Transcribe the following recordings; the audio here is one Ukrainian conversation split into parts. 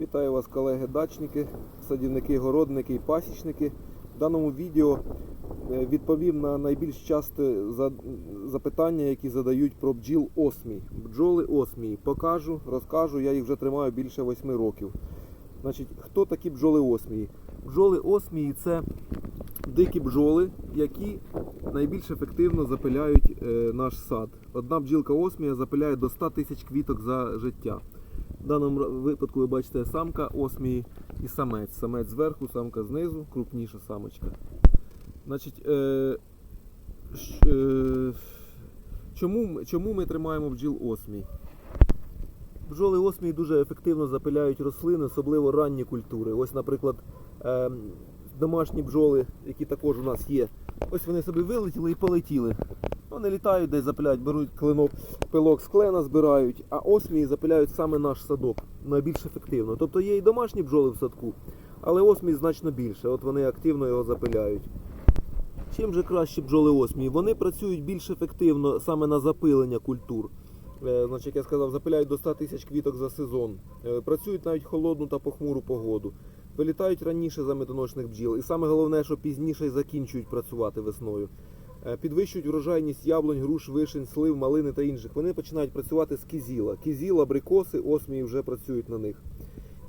Вітаю вас, колеги-дачники, садівники, городники і пасічники. В даному відео е, відповім на найбільш часте запитання, які задають про бджіл осмій. Бджоли осмії. Покажу, розкажу, я їх вже тримаю більше 8 років. Значить, хто такі бджоли осмії? Бджоли осмії це дикі бджоли, які найбільш ефективно запиляють е, наш сад. Одна бджілка осмія запиляє до 100 тисяч квіток за життя. В даному випадку ви бачите самка осмії і самець. Самець зверху, самка знизу, крупніша самочка. Значить, е, е, чому, чому ми тримаємо бджіл осмій? Бджоли осмії дуже ефективно запиляють рослини, особливо ранні культури. Ось, наприклад, е, домашні бджоли, які також у нас є. Ось вони собі вилетіли і полетіли. Вони літають десь запиляють, беруть клинок, пилок з клена збирають, а осмії запиляють саме наш садок найбільш ефективно. Тобто є і домашні бджоли в садку, але осмій значно більше. От вони активно його запиляють. Чим же краще бджоли осмії? Вони працюють більш ефективно саме на запилення культур. Е, Значить, як я сказав, запиляють до 100 тисяч квіток за сезон. Е, Працюють навіть холодну та похмуру погоду. Вилітають раніше за медоносних бджіл. І саме головне, що пізніше закінчують працювати весною. Е, Підвищують врожайність яблунь, груш, вишень, слив, малини та інших. Вони починають працювати з кізіла. Кізіл, абрикоси, осмії вже працюють на них.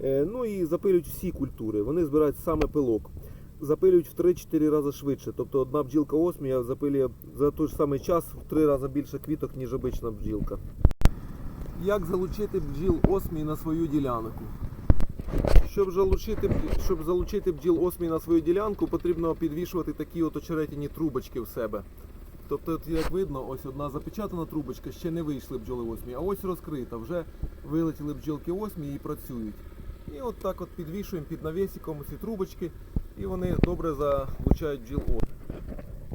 Е, Ну і запилюють всі культури. Вони збирають саме пилок. Запилюють в 3-4 рази швидше. Тобто одна бджілка осмія запилює за той ж самий час в 3 рази більше квіток, ніж обична бджілка. Як залучити бджіл осмій на свою ділянку? Щоб залучити, щоб залучити бджіл осмій на свою ділянку, потрібно підвішувати такі от очеретяні трубочки в себе. Тобто, як видно, ось одна запечатана трубочка, ще не вийшли бджоли осмії, а ось розкрита, вже вилетіли бджілки осмії і працюють. І от так от підвішуємо під навісиком ці трубочки, і вони добре залучають бджіл осмії.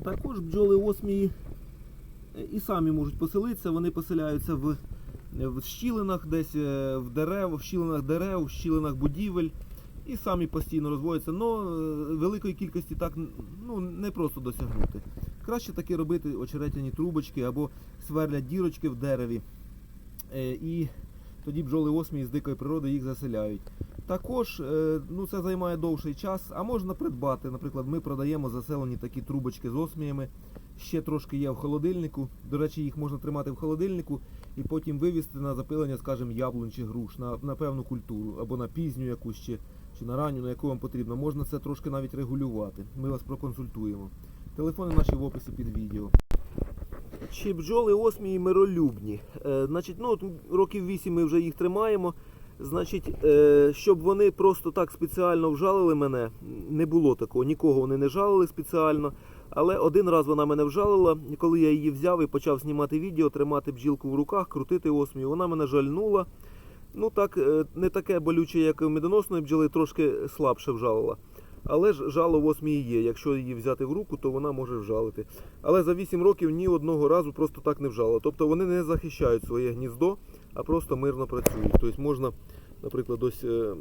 Також бджоли осмії е, і самі можуть поселитися, вони поселяються в в щілинах, десь е, в дерев, в щілинах дерев, в щілинах будівель. І самі постійно розводяться, але великої кількості так ну, не просто досягнути. Краще таки робити очеретяні трубочки або сверлять дірочки в дереві. Е, І тоді бджоли осмії з дикої природи їх заселяють. Також е, ну, це займає довший час, а можна придбати. Наприклад, ми продаємо заселені такі трубочки з осміями. Ще трошки є в холодильнику. До речі, їх можна тримати в холодильнику і потім вивезти на запилення, скажімо, яблунь чи груш на, на певну культуру, або на пізню якусь чи, чи на ранню, на яку вам потрібно. Можна це трошки навіть регулювати. Ми вас проконсультуємо. Телефони наші в описі під відео. Чи бджоли осмії миролюбні? Е, значить, ну, от років 8 ми вже їх тримаємо. Значить, е, щоб вони просто так спеціально вжалили мене, не було такого. Нікого вони не жалили спеціально. Але один раз вона мене вжалила, і коли я її взяв і почав знімати відео, тримати бджілку в руках, крутити осмію, вона мене жальнула. Ну так, е, не таке болюче, як у медоносної бджоли, трошки слабше вжалила. Але ж жало в осмії є. Якщо її взяти в руку, то вона може вжалити. Але за 8 років ні одного разу просто так не вжало. Тобто вони не захищають своє гніздо, а просто мирно працюють. Тобто можна, наприклад, ось е,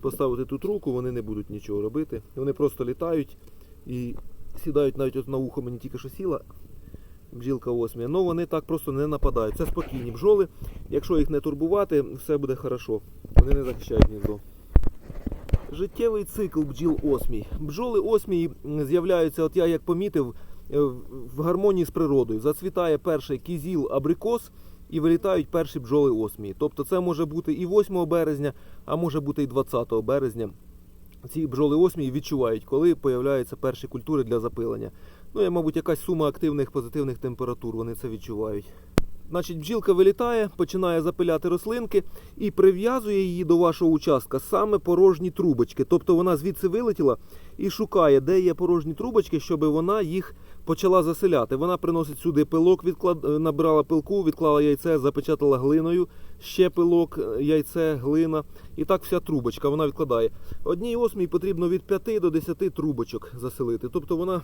поставити тут руку, вони не будуть нічого робити. Вони просто літають і сідають навіть от на ухо мені тільки що сіла бджілка осмія. Ну вони так просто не нападають. Це спокійні бджоли. Якщо їх не турбувати, все буде хорошо. Вони не захищають гніздо. Життєвий цикл бджіл осмій. Бджоли осмії з'являються, от я як помітив, е, в гармонії з природою. Зацвітає перший кізіл, абрикос і вилітають перші бджоли осмії. Тобто це може бути і 8 березня, а може бути і 20 березня. Ці бджоли осмії відчувають, коли появляються перші культури для запилення. Ну, є, мабуть, якась сума активних позитивних температур, вони це відчувають. Значить, бджілка вилітає, починає запиляти рослинки і прив'язує її до вашого участка саме порожні трубочки. Тобто вона звідси вилетіла і шукає, де є порожні трубочки, щоб вона їх почала заселяти. Вона приносить сюди пилок, відклад... е, набрала пилку, відклала яйце, запечатала глиною, ще пилок, е, яйце, глина. І так вся трубочка вона відкладає. Одній осмій потрібно від 5 до 10 трубочок заселити. Тобто вона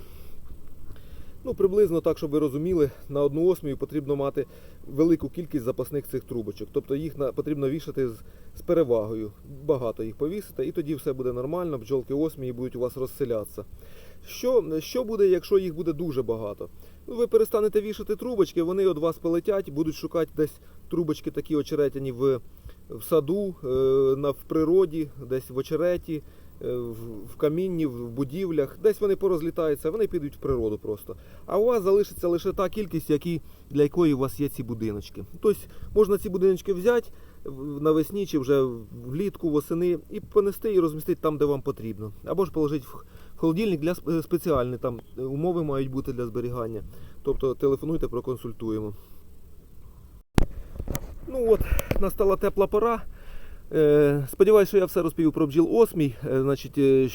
Ну, приблизно так, щоб ви розуміли, на одну осмію потрібно мати велику кількість запасних цих трубочок. Тобто їх на, потрібно вішати з, з перевагою. Багато їх повісити, і тоді все буде нормально, бджолки осмії будуть у вас розселятися. Що, що буде, якщо їх буде дуже багато? Ну, ви перестанете вішати трубочки, вони від вас полетять, будуть шукати десь трубочки такі очеретяні в в саду, е, на, в природі, десь в очереті, в, в камінні, в будівлях, десь вони порозлітаються, вони підуть в природу просто. А у вас залишиться лише та кількість, які, для якої у вас є ці будиночки. Тобто можна ці будиночки взяти навесні чи вже влітку, восени і понести і розмістити там, де вам потрібно. Або ж положити в холодильник для сп- е, там е, умови мають бути для зберігання. Тобто телефонуйте, проконсультуємо. Ну от, настала тепла пора. Е, сподіваюсь, що я все розповів про бджіл осмій, е, значить, е,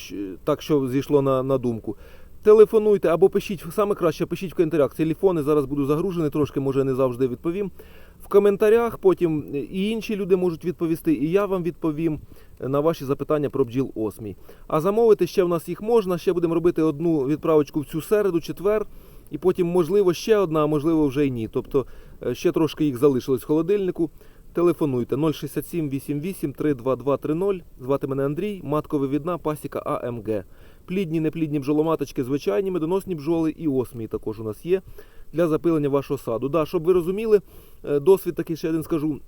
так що зійшло на, на думку. Телефонуйте або пишіть, саме краще пишіть в коментарях. Телефони зараз буду загружений, трошки може не завжди відповім. В коментарях потім і інші люди можуть відповісти, і я вам відповім на ваші запитання про бджіл осмій. А замовити ще в нас їх можна. Ще будемо робити одну відправочку в цю середу, четвер, і потім, можливо, ще одна, а можливо, вже й ні. Тобто ще трошки їх залишилось в холодильнику. Телефонуйте 067 88 32230. Звати мене Андрій, маткове відна, пасіка АМГ. Плідні, неплідні бджоломаточки, звичайні, медоносні бджоли і осмії також у нас є для запилення вашого саду. Да, щоб ви розуміли, е, досвід такий ще один скажу.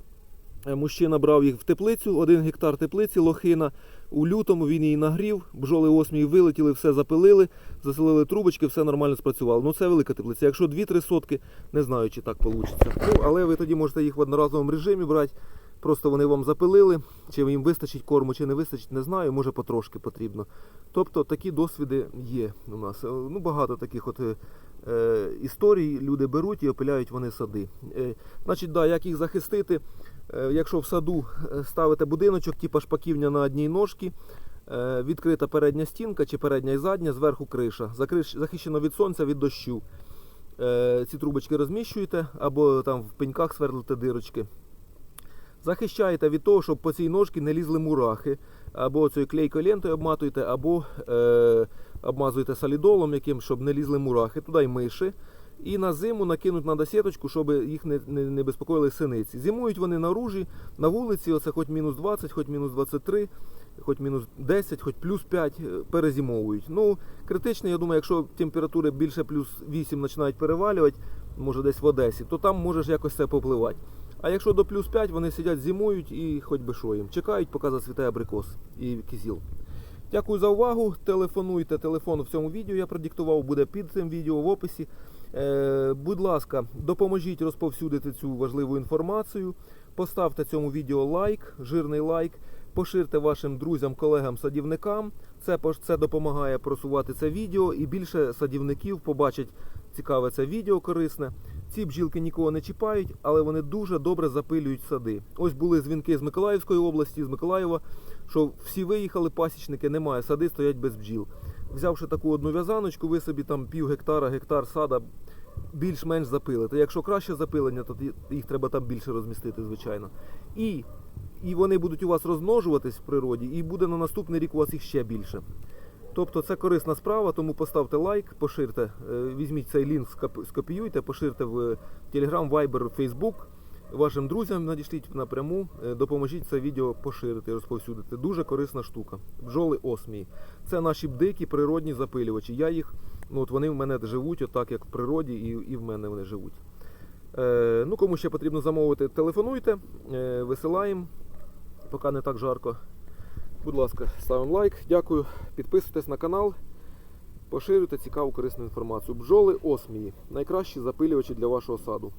Е, Мужчина брав їх в теплицю, один гектар теплиці, лохина. У лютому він її нагрів, бджоли осмії вилетіли, все запилили, заселили трубочки, все нормально спрацювало. Ну це велика теплиця. Якщо 2-3 сотки, не знаю, чи так вийде. Ну, але ви тоді можете їх в одноразовому режимі брати. Просто вони вам запилили, чи їм вистачить корму, чи не вистачить, не знаю, може потрошки потрібно. Тобто такі досвіди є у нас. Е, Ну, багато таких от е, історій люди беруть і опиляють вони сади. Е, значить, да, як їх захистити? Е, якщо в саду е, ставите будиночок, типу шпаківня на одній ножці, е, відкрита передня стінка чи передня і задня, зверху криша, захищено від сонця, від дощу. Е, ці трубочки розміщуєте або там в пеньках сверлите дирочки. Захищаєте від того, щоб по цій ножці не лізли мурахи. Або цією клейкою лентою обматуєте, або е, обмазуєте солідолом, яким, щоб не лізли мурахи, туди й миші. І на зиму накинуть на сіточку, щоб їх не, не, не безпокоїли синиці. Зимують вони наружі, на вулиці, оце хоч мінус 20, хоч мінус 23, хоч мінус 10, хоч плюс 5 е, перезимовують. Ну, критично, я думаю, якщо температури більше плюс 8 починають перевалювати, може десь в Одесі, то там може ж якось це попливати. А якщо до плюс 5 вони сидять, зимують і хоч би що їм. Чекають, поки зацвітає абрикос і кізіл. Дякую за увагу. Телефонуйте. Телефон в цьому відео я продиктував, буде під цим відео в описі. Е, будь ласка, допоможіть розповсюдити цю важливу інформацію. Поставте цьому відео лайк, жирний лайк. Поширте вашим друзям, колегам, садівникам. Це, це допомагає просувати це відео і більше садівників побачать цікаве це відео корисне. Ці бджілки нікого не чіпають, але вони дуже добре запилюють сади. Ось були дзвінки з Миколаївської області, з Миколаєва, що всі виїхали, пасічники, немає, сади стоять без бджіл. Взявши таку одну в'язаночку, ви собі там пів гектара, гектар сада більш-менш запилите. Якщо краще запилення, то їх треба там більше розмістити, звичайно. І, і вони будуть у вас розмножуватись в природі, і буде на наступний рік у вас їх ще більше. Тобто це корисна справа, тому поставте лайк, поширте, е, візьміть цей лінк, скопіюйте, поширте в Telegram, Viber, Facebook. Вашим друзям надішліть напряму, е, допоможіть це відео поширити, розповсюдити. Дуже корисна штука. Бджоли осмії. Це наші дикі природні запилювачі. Я їх, ну от вони в мене живуть, отак як в природі, і, і в мене вони живуть. Е, ну, кому ще потрібно замовити, телефонуйте, е, висилаємо, поки не так жарко. Будь ласка, ставимо лайк, дякую. Підписуйтесь на канал, поширюйте цікаву корисну інформацію. Бджоли осмії найкращі запилювачі для вашого саду.